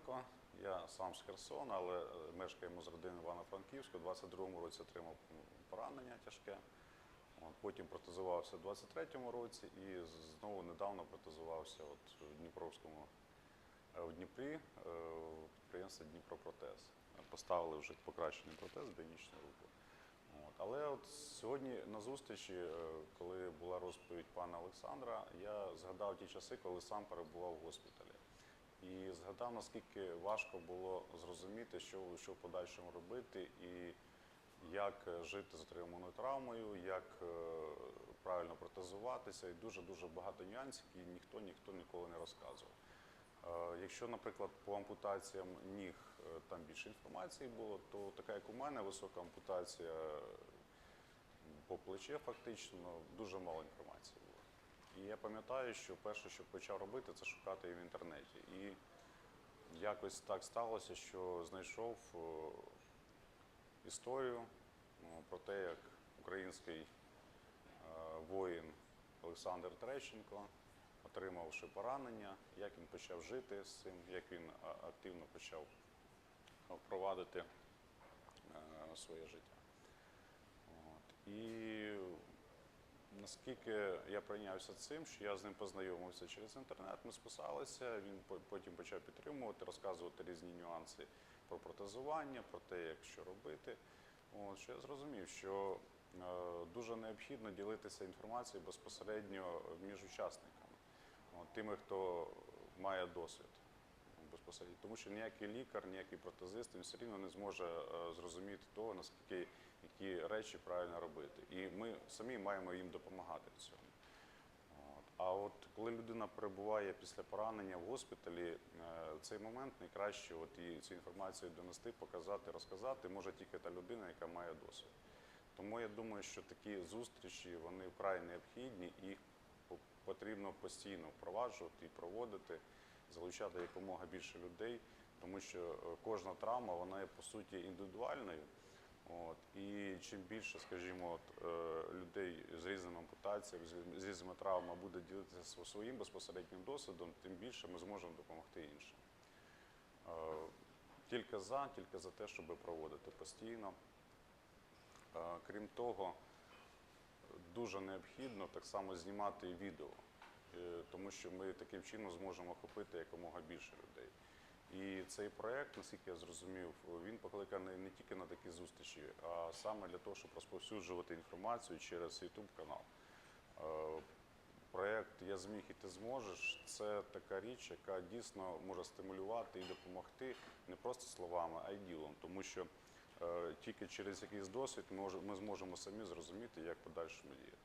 Коваленко. Я сам з Херсона, але е, мешкаємо з родини Івано-Франківська. У 22-му році отримав поранення тяжке. Потім протезувався у 23-му році і знову недавно протезувався от в Дніпровському е, в Дніпрі е, в підприємстві Дніпропротез. Поставили вже покращений протез біонічну руку. От. Але от сьогодні на зустрічі, е, коли була розповідь пана Олександра, я згадав ті часи, коли сам перебував в госпіталі. І згадав, наскільки важко було зрозуміти, що, що в подальшому робити, і як е, жити з отриманою травмою, як е, правильно протезуватися, і дуже-дуже багато нюансів, які ніхто ніхто ніколи не розказував. Е, Якщо, наприклад, по ампутаціям ніг там більше інформації було, то така, як у мене, висока ампутація по плече, фактично, дуже було. І я пам'ятаю, що перше, що почав робити, це шукати її в інтернеті. І якось так сталося, що знайшов е, історію ну, про те, як український е, воїн Олександр Трещенко, отримавши поранення, як він почав жити з цим, як він активно почав впровадити е, своє життя. От. І наскільки я прийнявся цим, що я з ним познайомився через інтернет, ми списалися, він по- потім почав підтримувати, розказувати різні нюанси про протезування, про те, як що робити. От, що я зрозумів, що е, дуже необхідно ділитися інформацією безпосередньо між учасниками, от, тими, хто має досвід безпосередньо. Тому що ніякий лікар, ніякий протезист він все рівно не зможе е, зрозуміти того, наскільки які речі правильно робити. І ми самі маємо їм допомагати в цьому. От. А от коли людина перебуває після поранення в госпіталі, е, в цей момент найкраще от і цю інформацію донести, показати, розказати може тільки та людина, яка має досвід. Тому я думаю, що такі зустрічі вони вкрай необхідні і потрібно постійно впроваджувати і проводити, залучати якомога більше людей, тому що е, кожна травма вона є по суті індивідуальною. От, і чим більше, скажімо, от, е, людей з різними ампутаціями, з- різними травмами буде ділитися своїм безпосереднім досвідом, тим більше ми зможемо допомогти іншим. Е, Тільки за, тільки за те, щоб проводити постійно. Е, Крім того, дуже необхідно так само знімати відео, тому що ми таким чином зможемо охопити якомога більше людей. І цей проект, наскільки я зрозумів, він покликаний не тільки на такі зустрічі, а саме для того, щоб розповсюджувати інформацію через YouTube канал. Е, Проект Я зміг і ти зможеш це така річ, яка дісно може стимулювати і допомогти не просто словами, а й ділом, тому що е, тільки через якийсь досвід ми, може- ми зможемо самі зрозуміти, як подальшому діяти.